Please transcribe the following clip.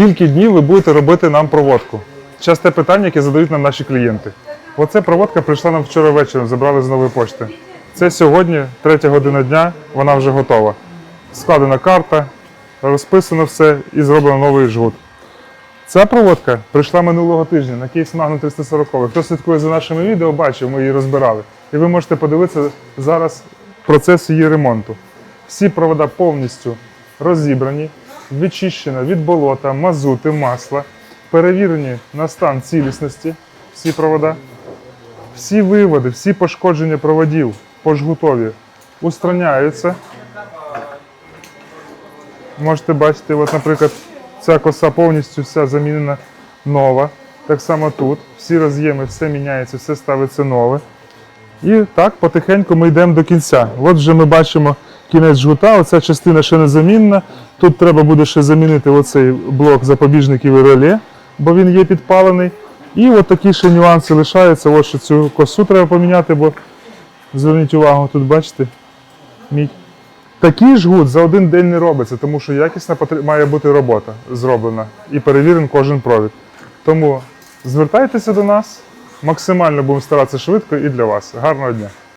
Скільки днів ви будете робити нам проводку? Часте питання, яке задають нам наші клієнти. Оце проводка прийшла нам вчора вечором, забрали з нової пошти. Це сьогодні, третя година дня, вона вже готова. Складена карта, розписано все і зроблено новий жгут. Ця проводка прийшла минулого тижня на кейс Magnum 340. Хто слідкує за нашими відео, бачив, ми її розбирали. І ви можете подивитися зараз процес її ремонту. Всі провода повністю розібрані, відчищено від болота, мазути, масла, перевірені на стан цілісності всі провода. Всі виводи, всі пошкодження проводів по жгутові устраняються. Можете бачити, от, наприклад, ця коса повністю вся замінена нова. Так само тут. Всі роз'єми, все міняється, все ставиться нове. І так потихеньку ми йдемо до кінця. От вже ми бачимо кінець жгута, оця частина ще не замінна. Тут треба буде ще замінити оцей блок запобіжників і реле, бо він є підпалений. І от такі ще нюанси лишаються. От що цю косу треба поміняти, бо зверніть увагу, тут бачите, мідь. Такий жгут за один день не робиться, тому що якісна має бути робота зроблена і перевірен кожен провід. Тому звертайтеся до нас, максимально будемо старатися швидко і для вас. Гарного дня!